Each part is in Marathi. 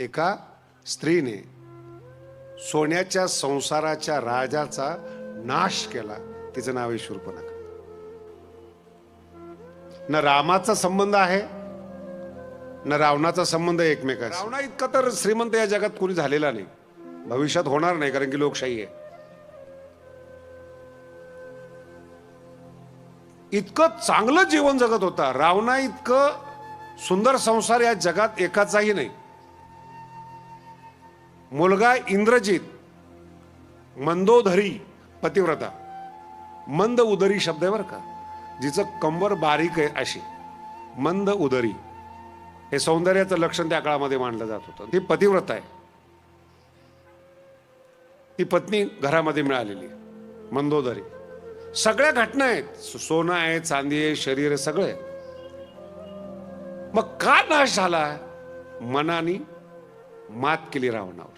एका स्त्रीने सोन्याच्या संसाराच्या राजाचा नाश केला. तिचं नाव आहे शूर्पणखा न रामाचा संबंध आहे न रावणाचा संबंध आहे एकमेकाशी. रावणा इतका तर श्रीमंत या जगात कोणी झालेला नाही. भविष्यात होणार नाही कारण की लोकशाही आहे. इतकं चांगलं जीवन जगत होता. रावणा इतकं सुंदर संसार या जगात एकाचाही नाही. मुलगा इंद्रजित मंदोधरी पतिव्रता. मंद उदरी शब्द आहे बरं का जिचं कंबर बारीक आहे अशी. मंद उदरी. हे सौंदर्याचं लक्षण त्या काळामध्ये मानलं जात होतं. ती पतिव्रता आहे. ती पत्नी घरामध्ये मिळालेली आहे. मंदोदरी सगळ्या घटना आहेत. सोनं आहे चांदी आहे शरीर आहे सगळं आहे. मग का नाश झाला? मनाने मात केली रावणावर.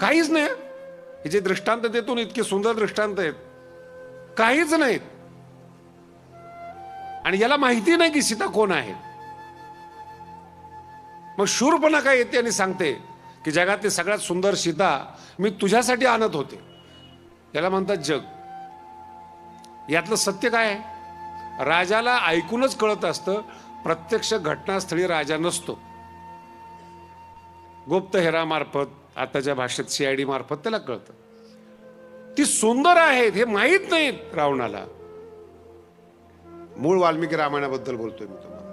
काहीच नाही हे? जे दृष्टांत देतो ना इतके सुंदर दृष्टांत आहेत. काहीच नाहीत. आणि याला माहिती नाही की सीता कोण आहे. मग शूरपणा काय येते आणि सांगते की जगातली सगळ्यात सुंदर सीता मी तुझ्यासाठी आणत होते. याला म्हणतात जग. यातलं सत्य काय आहे? राजाला ऐकूनच कळत असतं प्रत्यक्ष घटनास्थळी राजा नसतो. गुप्तहेरामार्फत आताच्या भाषेत सी आयडी मार्फत त्याला कळतं. ती सुंदर आहेत हे माहीत नाहीत रावणाला. मूळ वाल्मिकी रामायणाबद्दल बोलतोय मी तुम्हाला.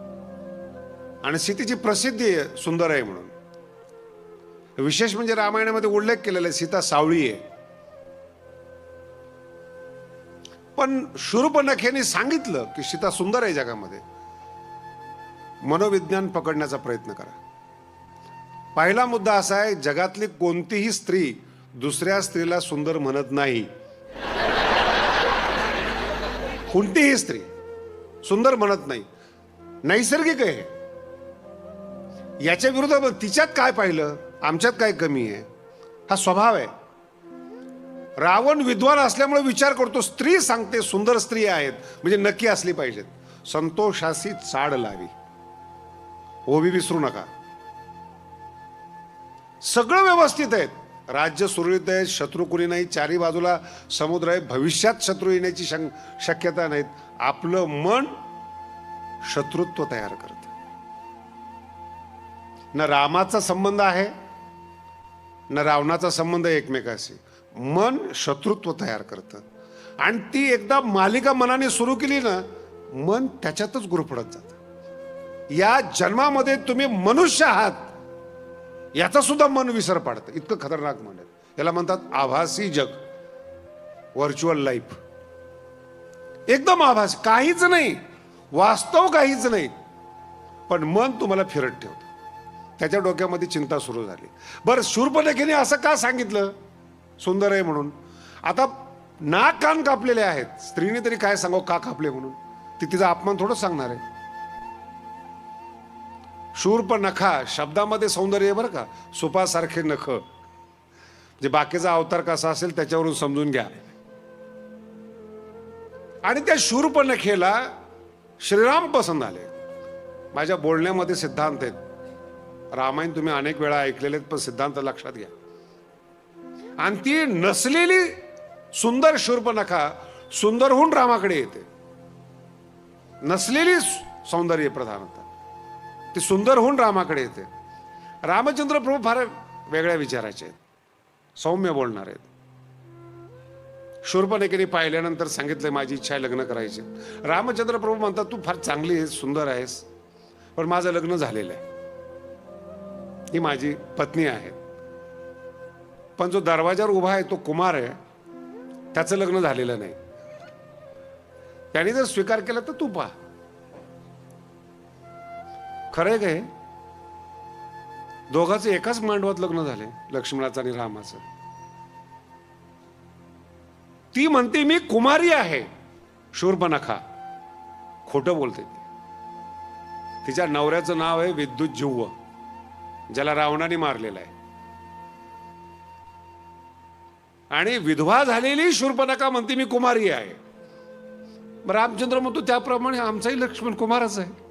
आणि सीतेची प्रसिद्धी आहे सुंदर आहे म्हणून. विशेष म्हणजे रामायणामध्ये उल्लेख केलेला आहे सीता सावळी आहे. पण शूरपणखेने सांगितलं की सीता सुंदर आहे जगामध्ये. मनोविज्ञान पकडण्याचा प्रयत्न करा. पहिला मुद्दा असा आहे जगातली कोणतीही स्त्री दुसऱ्या स्त्रीला सुंदर म्हणत नाही. कोणतीही स्त्री सुंदर म्हणत नाही. नैसर्गिक आहे. याच्या विरोधात तिच्यात काय पाहिलं? आमच्यात काय कमी आहे? हा स्वभाव आहे. रावण विद्वान असल्यामुळे विचार करतो स्त्री सांगते सुंदर स्त्री आहेत. म्हणजे नक्की असली पाहिजेत. संतोषाशी चाड लावी. ओबी विसरू नका. सगळं व्यवस्थित आहेत राज्य सुरळीत आहे शत्रू कुणी नाही चारी बाजूला समुद्र आहे भविष्यात शत्रू येण्याची शं- शक्यता नाहीत. आपलं मन शत्रुत्व तयार करत. न रामाचा संबंध आहे न रावणाचा संबंध आहे एकमेकाशी. मन शत्रुत्व तयार करतं. आणि ती एकदा मालिका मनाने सुरू केली ना मन त्याच्यातच गुरफडत जातं. या जन्मामध्ये तुम्ही मनुष्य आहात. याचा सुद्धा मन विसर पाडतं. इतकं खतरनाक मन आहे. याला म्हणतात आभासी जग. व्हर्च्युअल लाईफ एकदम आभास. काहीच नाही. वास्तव काहीच नाही. पण मन तुम्हाला फिरत ठेवतं. त्याच्या डोक्यामध्ये चिंता सुरू झाली. बरं शूर्पलेखीने असं का सांगितलं? सुंदर आहे म्हणून. आता नाक कान कापलेले आहेत. स्त्रीने तरी काय सांगावं? का कापले म्हणून? ती तिचा अपमान थोडं सांगणार आहे. शूर्प नखा शब्दामध्ये सौंदर्य आहे बरं का. सुपासारखे नख. जे बाकीचा अवतार कसा असेल त्याच्यावरून समजून घ्या. आणि त्या शूर्प नखेला श्रीराम पसंत आले. माझ्या बोलण्यामध्ये सिद्धांत आहेत. रामायण तुम्ही अनेक वेळा ऐकलेले आहेत पण सिद्धांत लक्षात घ्या. आणि ती नसलेली सुंदर शूर्पनखा सुंदर होऊन रामाकडे येते. नसलेली सौंदर्य प्रधानता. ती सुंदर होऊन रामाकडे येते. रामचंद्र प्रभू फार वेगळ्या विचाराचे आहेत. सौम्य बोलणार आहेत. शूर्पणखेने पाहिल्यानंतर सांगितलंय माझी इच्छा आहे लग्न करायची. रामचंद्र प्रभू म्हणतात तू फार चांगली आहेस सुंदर आहेस पण माझं लग्न झालेलं आहे. ही माझी पत्नी आहे. पण जो दरवाजावर उभा आहे तो कुमार आहे. त्याचं लग्न झालेलं नाही. त्याने जर स्वीकार केला तर तू पहा. खरंय काय? दोघांचं एकाच मांडवात लग्न झाले लक्ष्मणाचं आणि रामाचं. ती म्हणते मी कुमारी आहे. शूर्पनखा खोटं बोलते तिच्या नवऱ्याचं नाव आहे विद्युत जिव्व ज्याला रावणाने मारलेलं आहे. आणि विधवा झालेली शूर्पनखा म्हणते मी कुमारी आहे. रामचंद्र म्हणतो त्याप्रमाणे आमचाही लक्ष्मण कुमारच आहे.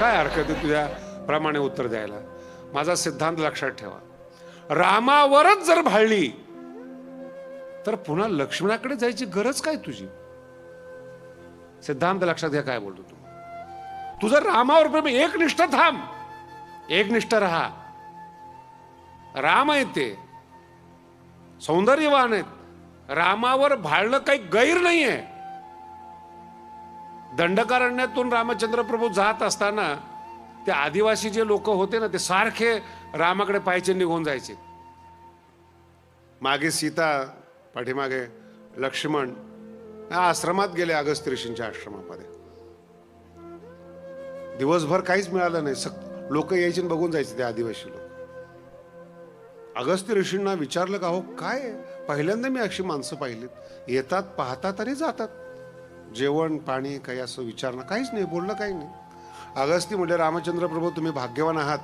काय हरकत आहे तुझ्या प्रमाणे उत्तर द्यायला? माझा सिद्धांत लक्षात ठेवा. रामावरच जर भाळली तर पुन्हा लक्ष्मणाकडे जायची गरज काय तुझी? सिद्धांत लक्षात घ्या काय बोलतो तू. तुझं रामावर प्रेम एक निष्ठ थांब. एक निष्ठ राहा. राम आहेत ते. सौंदर्यवान आहेत. रामावर भाळणं काही गैर नाहीये. दंडकारण्यातून रामचंद्र प्रभू जात असताना ते आदिवासी जे लोक होते ना ते सारखे रामाकडे पायचे निघून जायचे. मागे सीता पाठीमागे लक्ष्मण आश्रमात गेले अगस्त्य ऋषींच्या आश्रमामध्ये. दिवसभर काहीच मिळालं नाही. सक लोक यायचे आणि बघून जायचे ते आदिवासी लोक. अगस्त्य ऋषींना विचारलं का हो काय? पहिल्यांदा मी अशी माणसं पाहिलीत. येतात पाहतात आणि जातात. जेवण पाणी काही असं विचारणं काहीच नाही बोलणं काही नाही. अगस्ती म्हणजे रामचंद्र प्रभू तुम्ही भाग्यवान आहात.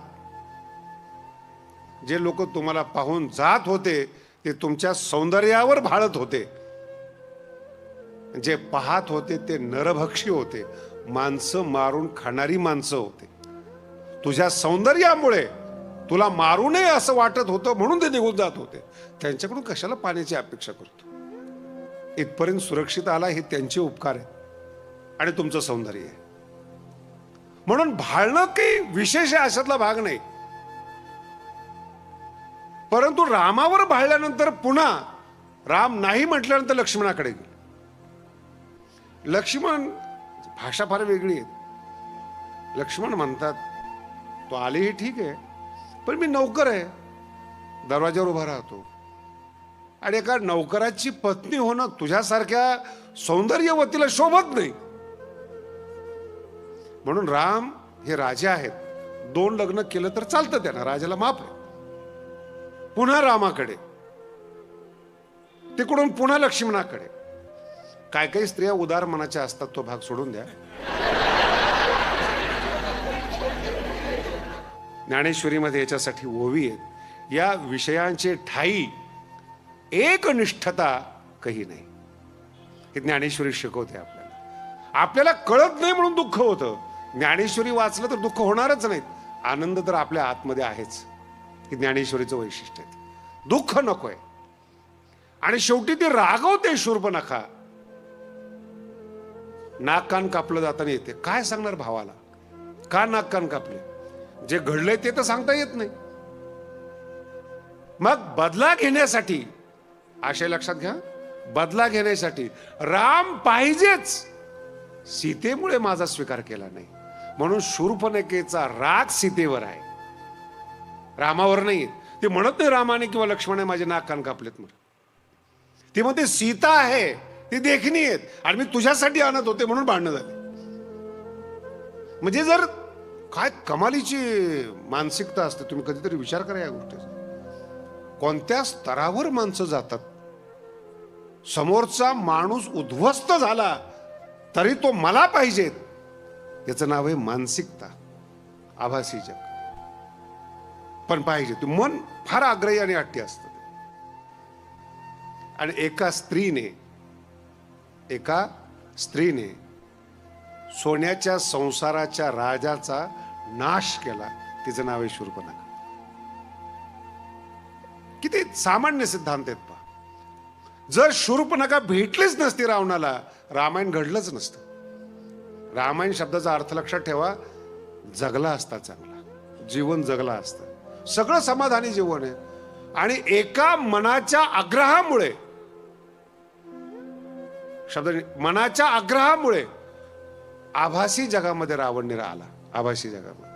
जे लोक तुम्हाला पाहून जात होते ते तुमच्या सौंदर्यावर भाळत होते. जे पाहत होते ते नरभक्षी होते. माणसं मारून खाणारी माणसं होते. तुझ्या सौंदर्यामुळे तुला मारू नये असं वाटत होतं म्हणून ते निघून जात होते. त्यांच्याकडून कशाला पाण्याची अपेक्षा करतो? इथपर्यंत सुरक्षित आला हे त्यांचे उपकार आहेत. आणि तुमचं सौंदर्य आहे. म्हणून भाळणं काही विशेष आहे अशातला भाग नाही. परंतु रामावर भाळल्यानंतर पुन्हा राम नाही म्हटल्यानंतर लक्ष्मणाकडे गेले. लक्ष्मण भाषा फार वेगळी आहे. लक्ष्मण म्हणतात तो आलेही ठीक आहे पण मी नौकर आहे. दरवाज्यावर उभा राहतो. आणि एका नौकराची पत्नी होणं तुझ्यासारख्या सौंदर्यवतीला शोभत नाही. म्हणून राम हे राजे आहेत. दोन लग्न केलं तर चालतं त्यांना. राजाला माफ आहे. पुन्हा रामाकडे. तिकडून पुन्हा लक्ष्मणाकडे. काय काही स्त्रिया उदार मनाच्या असतात तो भाग सोडून द्या. ज्ञानेश्वरीमध्ये याच्यासाठी ओवी आहेत. या विषयांचे ठाई एकनिष्ठता काही नाही. हे ज्ञानेश्वरी शिकवते आपल्याला. आपल्याला कळत नाही म्हणून दुःख होतं. ज्ञानेश्वरी वाचलं तर दुःख होणारच नाहीत. आनंद तर आपल्या आतमध्ये आहेच. हे ज्ञानेश्वरीचं वैशिष्ट्य आहे. दुःख नकोय. आणि शेवटी ते रागवते शूर्प नका नाक कान कापलं जाताना येते. काय सांगणार भावाला? का नाक कान कापले? जे घडलंय ते तर सांगता येत नाही. मग बदला घेण्यासाठी आशय लक्षात घ्या. बदला घेण्यासाठी राम पाहिजेच. सीतेमुळे माझा स्वीकार केला नाही. म्हणून शूर्पणकेचा राग सीतेवर आहे. रामावर नाही ते म्हणत नाही रामाने किंवा लक्ष्मणाने माझे नाक कान कापलेत म्हणून. ती म्हणते सीता आहे. ती देखणी आहेत. आणि मी तुझ्यासाठी आणत होते म्हणून भांडणं झाले. म्हणजे जर काय कमालीची मानसिकता असते तुम्ही कधीतरी विचार करा या गोष्टीचा. कोणत्या स्तरावर माणसं जातात? समोरचा माणूस उद्ध्वस्त झाला तरी तो मला पाहिजेत याचं नाव आहे मानसिकता. आभासी जग. पण पाहिजे ते. मन फार आग्रही आणि अट्टी असत. आणि एका स्त्रीने एका स्त्रीने सोन्याच्या संसाराच्या राजाचा नाश केला. तिचं नाव आहे शूर्पणखा किती सामान्य सिद्धांत आहेत जर शूर्पणखा भेटलीच नसती रावणाला रामायण घडलंच नसतं. रामायण शब्दाचा अर्थ लक्षात ठेवा जगला असता चांगला. जीवन जगला असतं. सगळं समाधानी जीवन आहे. आणि एका मनाच्या आग्रहामुळे शब्द मनाच्या आग्रहामुळे आभासी जगामध्ये रावण निरा आला. आभासी जगामध्ये.